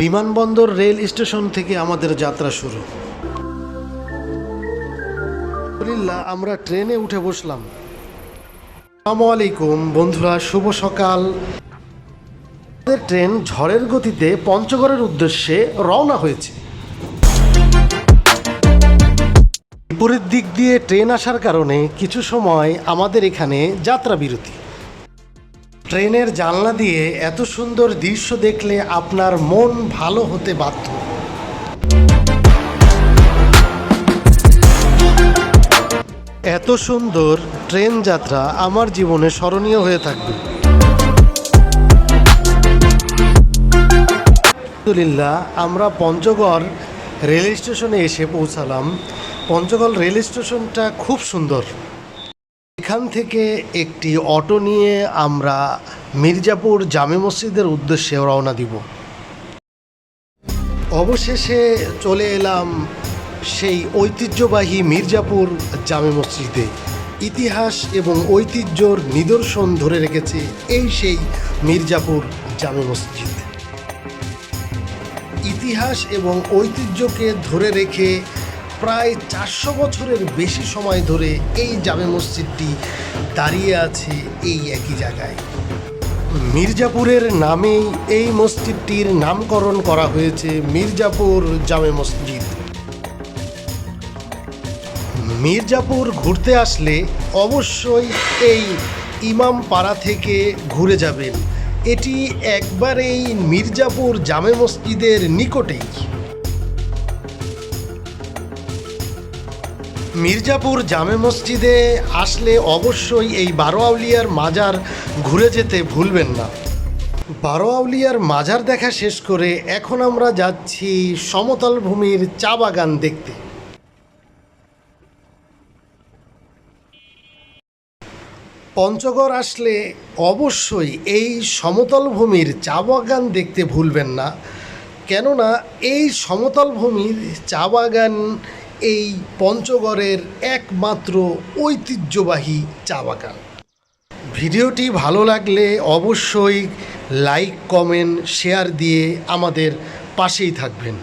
বিমানবন্দর rail station থেকে আমাদের যাত্রা শুরু। আমরা ট্রেনে উঠে বসলাম। আসসালামু আলাইকুম, বন্ধুরা, শুভ সকাল। আমাদের ট্রেন ঝড়ের গতিতে পঞ্চগড়ের উদ্দেশ্যে রওনা হয়েছে। বিপরীত দিক দিয়ে ট্রেন আসার কারণে কিছু সময় আমাদের এখানে যাত্রা বিরতি ট্রেনের জানলা দিয়ে এত সুন্দর দৃশ্য দেখলে আপনার মন ভালো হতে বাধ্য। এত সুন্দর ট্রেন যাত্রা আমার জীবনে স্মরণীয় হয়ে থাকবে। আলহামদুলিল্লাহ, আমরা পঞ্চগড় রেল স্টেশনে এসে পৌঁছালাম। পঞ্চগড় রেল স্টেশনটা খুব সুন্দর। এখান থেকে একটি অটো নিয়ে আমরা মির্জাপুর জামে মসজিদের উদ্দেশ্যে রওনা দিব। অবশেষে চলে এলাম সেই ঐতিহ্যবাহী মির্জাপুর জামে মসজিদে। ইতিহাস এবং ঐতিহ্যর নিদর্শন ধরে রেখেছে এই সেই মির্জাপুর জামে মসজিদ। ইতিহাস এবং ঐতিহ্যকে ধরে রেখে প্রায় চারশো বছরের বেশি সময় ধরে এই জামে মসজিদটি দাঁড়িয়ে আছে এই একই জায়গায়। মির্জাপুরের নামেই এই মসজিদটির নামকরণ করা হয়েছে মির্জাপুর জামে মসজিদ। মির্জাপুর ঘুরতে আসলে অবশ্যই এই ইমাম পাড়া থেকে ঘুরে যাবেন। এটি একবারেই মির্জাপুর জামে মসজিদের নিকটেই। মির্জাপুর জামে মসজিদে আসলে অবশ্যই এই বারো আউলিয়ার মাজার ঘুরে যেতে ভুলবেন না। বারো আউলিয়ার মাজার দেখা শেষ করে এখন আমরা যাচ্ছি সমতল ভূমির চা বাগান দেখতে। পঞ্চগড় আসলে অবশ্যই এই সমতল ভূমির চা বাগান দেখতে ভুলবেন না। কেননা এই সমতল ভূমির চা বাগান এই পঞ্চগড়ের একমাত্র ঐতিহ্যবাহী চা বাগান। ভিডিওটি ভালো লাগলে অবশ্যই লাইক, কমেন্ট, শেয়ার দিয়ে আমাদের পাশেই থাকবেন।